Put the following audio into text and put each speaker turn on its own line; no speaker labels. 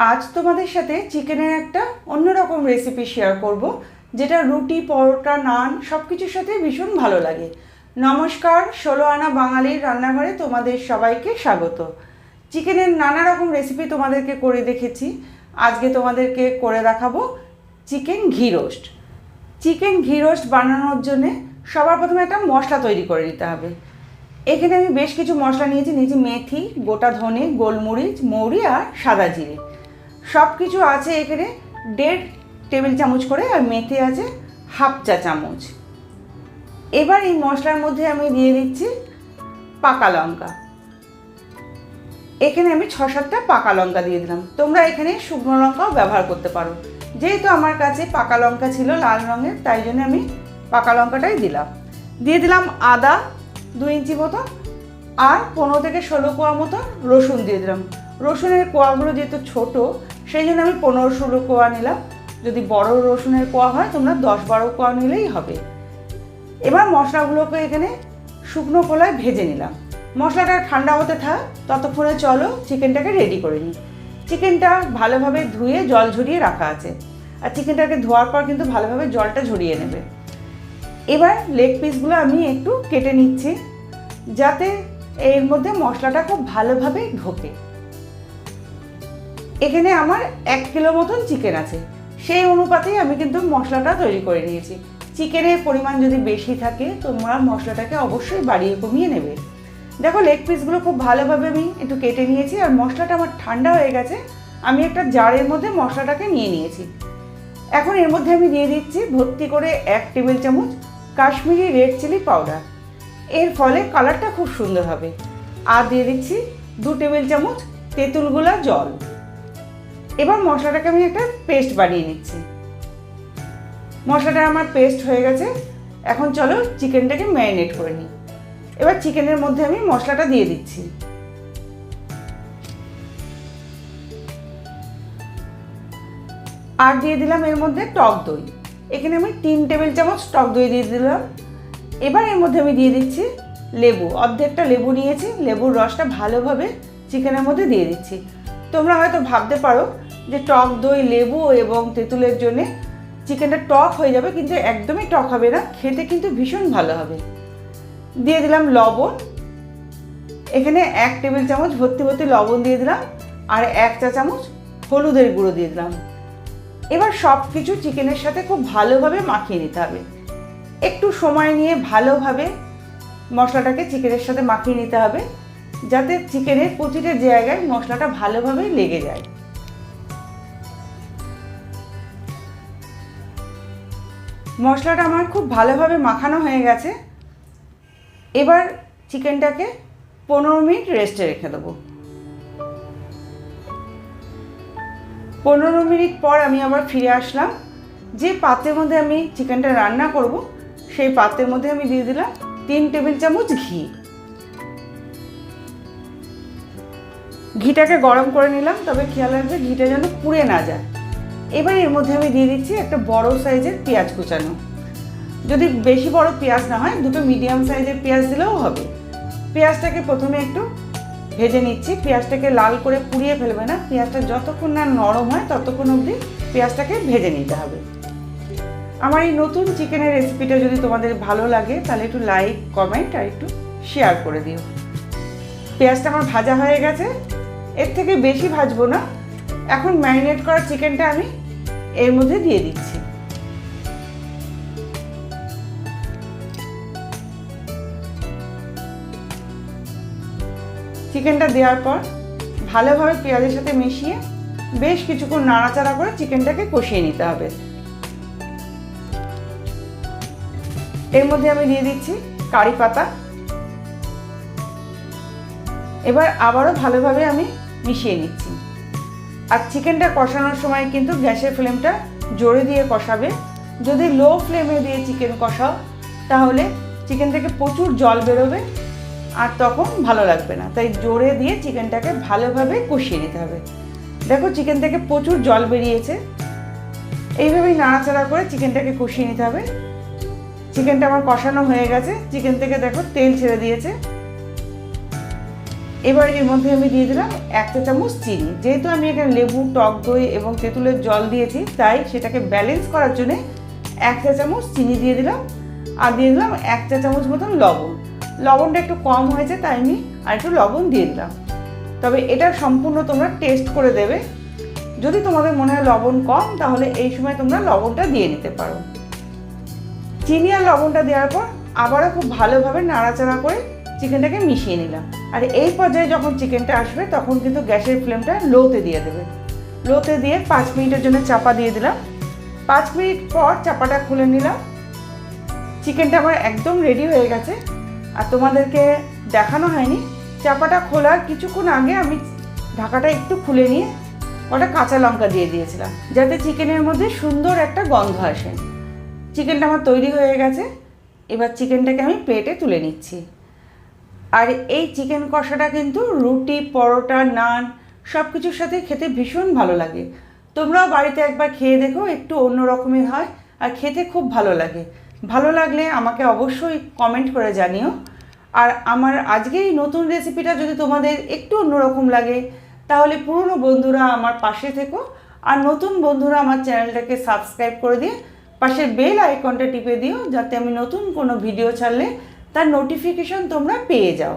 আজ তোমাদের সাথে চিকেনের একটা অন্যরকম রেসিপি শেয়ার করব, যেটা রুটি, পরোটা, নান সব কিছুর সাথে ভীষণ ভালো লাগে। নমস্কার, ষোলো আনা বাঙালির রান্নাঘরে তোমাদের সবাইকে স্বাগত। চিকেনের নানা রকম রেসিপি তোমাদেরকে করে দেখেছি। আজকে তোমাদেরকে করে দেখাবো চিকেন ঘি রোস্ট চিকেন ঘি রোস্ট বানানোর জন্যে সবার প্রথমে একটা মশলা তৈরি করে নিতে হবে। এখানে আমি বেশ কিছু মশলা নিয়েছি নিয়েছি মেথি, গোটা ধনে, গোলমরিচ, মৌরি আর সাদা জিরে। সব কিছু আছে এখানে। দেড় টেবিল চামচ করে আর মেথি আছে হাফ চা চামচ। এবার এই মশলার মধ্যে আমি দিয়ে দিচ্ছি পাকা লঙ্কা। এখানে আমি ছ সাতটা পাকা লঙ্কা দিয়ে দিলাম। তোমরা এখানে শুকনো লঙ্কাও ব্যবহার করতে পারো। যেহেতু আমার কাছে পাকা লঙ্কা ছিল লাল রঙের, তাই জন্য আমি পাকা লঙ্কাটাই দিলাম। দিয়ে দিলাম আদা দু ইঞ্চি মতো আর পনেরো থেকে ষোলো কোয়া মতো রসুন দিয়ে দিলাম। রসুনের কোয়াগুলো যেহেতু ছোট সেই জন্য আমি পনেরো ষোলো কোয়া নিলাম। যদি বড় রসুনের কোয়া হয়, তোমরা দশ বারো কোয়া নিলেই হবে। এবার মশলাগুলোকে এখানে শুকনো কলায় ভেজে নিলাম। মশলাটা ঠান্ডা হতে থাক, ততক্ষণে চলো চিকেনটাকে রেডি করে নিই। চিকেনটা ভালোভাবে ধুয়ে জল ঝরিয়ে রাখা আছে। আর চিকেনটাকে ধোয়ার পর কিন্তু ভালোভাবে জলটা ঝরিয়ে নেবে। এবার লেগ পিসগুলো আমি একটু কেটে নিচ্ছি, যাতে এর মধ্যে মশলাটা খুব ভালোভাবে ঢোকে। এখানে আমার এক কিলো মতন চিকেন আছে। সেই অনুপাতেই আমি কিন্তু মশলাটা তৈরি করে নিয়েছি। চিকেনের পরিমাণ যদি বেশি থাকে, তোমরা মশলাটাকে অবশ্যই বাড়িয়ে কমিয়ে নেবে। দেখো লেগ পিসগুলো খুব ভালোভাবে আমি একটু কেটে নিয়েছি, আর মশলাটা আমার ঠান্ডা হয়ে গেছে। আমি একটা জারের মধ্যে মশলাটাকে নিয়ে নিয়েছি। এখন এর মধ্যে আমি দিয়ে দিচ্ছি ভর্তি করে এক টেবিল চামচ কাশ্মীরি রেড চিলি পাউডার। এর ফলে কালারটা খুব সুন্দর হবে। আর দিয়ে দিচ্ছি দু টেবিল চামচ তেঁতুল গোলা জল। এবার মশলাটাকে আমি একটা পেস্ট বানিয়ে নিচ্ছি। মশলাটা আমার পেস্ট হয়ে গেছে। এখন চলো চিকেনটাকে ম্যারিনেট করে নিই। এবার চিকেনের মধ্যে আমি মশলাটা দিয়ে দিচ্ছি। আর দিয়ে দিলাম এর মধ্যে টক দই। এখানে আমি তিন টেবিল চামচ টক দই দিয়ে দিলাম। এবার এর মধ্যে আমি দিয়ে দিচ্ছি লেবু। অর্ধেকটা লেবু নিয়েছি। লেবুর রসটা ভালোভাবে চিকেনের মধ্যে দিয়ে দিচ্ছি। তোমরা হয়তো ভাবতে পারো যে টক দই, লেবু এবং তেঁতুলের জন্যে চিকেনটা টক হয়ে যাবে, কিন্তু একদমই টক হবে না, খেতে কিন্তু ভীষণ ভালো হবে। দিয়ে দিলাম লবণ। এখানে এক টেবিল চামচ ভর্তি ভর্তি লবণ দিয়ে দিলাম, আর এক চা চামচ হলুদের গুঁড়ো দিয়ে দিলাম। এবার সব কিছু চিকেনের সাথে খুব ভালোভাবে মাখিয়ে নিতে হবে। একটু সময় নিয়ে ভালোভাবে মশলাটাকে চিকেনের সাথে মাখিয়ে নিতে হবে, যাতে চিকেনের প্রতিটা জায়গায় মশলাটা ভালোভাবে লেগে যায়। মশলাটা আমার খুব ভালোভাবে মাখানো হয়ে গেছে। এবার চিকেনটাকে পনেরো মিনিট রেস্টে রেখে দেবো। পনেরো মিনিট পর আমি আবার ফিরে আসলাম। যে পাত্রের মধ্যে আমি চিকেনটা রান্না করব, সেই পাত্রের মধ্যে আমি দিয়ে দিলাম তিন টেবিল চামচ ঘি। ঘিটাকে গরম করে নিলাম, তবে খেয়াল রাখবে ঘিটা যেন পুড়ে না যায়। এবার এর মধ্যে আমি দিয়ে দিচ্ছি একটা বড় সাইজের পেঁয়াজ কুচানো। যদি বেশি বড় পেঁয়াজ না হয়, দুটো মিডিয়াম সাইজের পেঁয়াজ দিলেও হবে। পেঁয়াজটাকে প্রথমে একটু ভেজে নিচ্ছি। পেঁয়াজটাকে লাল করে পুড়িয়ে ফেলবে না। পেঁয়াজটা যতক্ষণ না নরম হয়, ততক্ষণ অবধি পেঁয়াজটাকে ভেজে নিতে হবে। আমার এই নতুন চিকেনের রেসিপিটা যদি তোমাদের ভালো লাগে, তাহলে একটু লাইক, কমেন্ট আর একটু শেয়ার করে দিও। পেঁয়াজটা আমার ভাজা হয়ে গেছে। এর থেকে বেশি ভাজবো না। এখন ম্যারিনেট করা চিকেনটা আমি এর মধ্যে দিয়ে দিচ্ছি। চিকেনটা দেওয়ার পর ভালোভাবে পেঁয়াজের সাথে মিশিয়ে বেশ কিছুক্ষণ নাড়াচাড়া করে চিকেনটাকে কষিয়ে নিতে হবে। এর মধ্যে আমি দিয়ে দিচ্ছি কারি পাতা। এবার আবারও ভালোভাবে আমি মিশিয়ে নিচ্ছি। আর চিকেনটা কষানোর সময় কিন্তু গ্যাসের ফ্লেমটা জোরে দিয়ে কষাবে। যদি লো ফ্লেমে দিয়ে চিকেন কষাও, তাহলে চিকেন থেকে প্রচুর জল বেরোবে আর তখন ভালো লাগবে না। তাই জোরে দিয়ে চিকেনটাকে ভালোভাবে কষিয়ে নিতে হবে। দেখো চিকেন থেকে প্রচুর জল বেরিয়েছে। এইভাবেই নাড়াচাড়া করে চিকেনটাকে কষিয়ে নিতে হবে। চিকেনটা আমার কষানো হয়ে গেছে। চিকেন থেকে দেখো তেল ছেড়ে দিয়েছে। এবার এর মধ্যে আমি দিয়ে দিলাম এক চা চামচ চিনি। যেহেতু আমি এখানে লেবু, টক দই এবং তেঁতুলের জল দিয়েছি, তাই সেটাকে ব্যালেন্স করার জন্য এক চা চামচ চিনি দিয়ে দিলাম আর দিয়ে দিলাম এক চা চামচ মতন লবণ। লবণটা একটু কম হয়েছে, তাই আমি আর একটু লবণ দিয়ে দিলাম। তবে এটা সম্পূর্ণ তোমরা টেস্ট করে দেবে। যদি তোমাদের মনে হয় লবণ কম, তাহলে এই সময় তোমরা লবণটা দিয়ে নিতে পারো। চিনি আর লবণটা দেওয়ার পর আবারও খুব ভালোভাবে নাড়াচাড়া করে চিকেনটাকে মিশিয়ে নিলাম। আর এই পর্যায়ে যখন চিকেনটা আসবে, তখন কিন্তু গ্যাসের ফ্লেমটা লোতে দিয়ে দেবে। লোতে দিয়ে পাঁচ মিনিটের জন্য চাপা দিয়ে দিলাম। পাঁচ মিনিট পর চাপাটা খুলে নিলাম। চিকেনটা আমার একদম রেডি হয়ে গেছে। আর তোমাদেরকে দেখানো হয়নি, চাপাটা খোলার কিছুক্ষণ আগে আমি ঢাকাটা একটু খুলে নিয়ে ওটা কাঁচা লঙ্কা দিয়ে দিয়েছিলাম, যাতে চিকেনের মধ্যে সুন্দর একটা গন্ধ আসে। চিকেনটা আমার তৈরি হয়ে গেছে। এবার চিকেনটাকে আমি প্লেটে তুলে নিচ্ছি। আর এই চিকেন কষাটা কিন্তু রুটি, পরোটা, নান সব কিছুর সাথে খেতে ভীষণ ভালো লাগে। তোমরাও বাড়িতে একবার খেয়ে দেখো, একটু অন্য রকমের হয় আর খেতে খুব ভালো লাগে। ভালো লাগলে আমাকে অবশ্যই কমেন্ট করে জানিও। আর আমার আজকের এই নতুন রেসিপিটা যদি তোমাদের একটু অন্যরকম লাগে, তাহলে পুরনো বন্ধুরা আমার পাশে থেকো আর নতুন বন্ধুরা আমার চ্যানেলটাকে সাবস্ক্রাইব করে দিয়ে পাশের বেল আইকনটা টিপে দিও, যাতে আমি নতুন কোনো ভিডিও ছাড়লে তার নোটিফিকেশন তোমরা পেয়ে যাও।